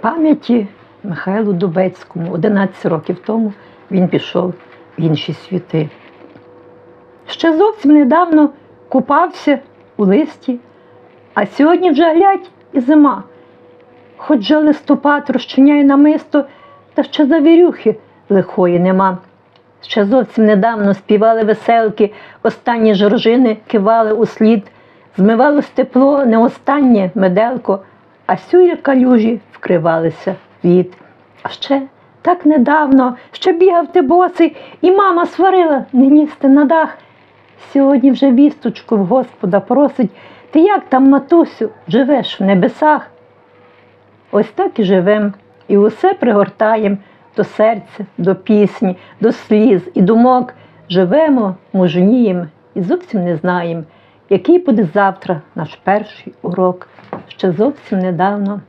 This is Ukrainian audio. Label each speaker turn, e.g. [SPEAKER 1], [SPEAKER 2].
[SPEAKER 1] Пам'яті Михайлу Дубецькому 11 років тому він пішов в інші світи. Ще зовсім недавно купався у листі, а сьогодні вже глядь і зима. Хоч же листопад розчиняє намисто, та ще завірюхи лихої нема. Ще зовсім недавно співали веселки, останні жоржини кивали у слід, змивалось тепло, не останнє меделко, а сюря калюжі вкривалися від. А ще так недавно, ще бігав ти босий, і мама сварила не ністи на дах. Сьогодні вже вісточку в Господа просить, ти як там, матусю, живеш в небесах? Ось так і живем, і усе пригортаєм до серця, до пісні, до сліз і думок. Живемо, мужнієм і зовсім не знаємо, який буде завтра наш перший урок. Ще зовсім недавно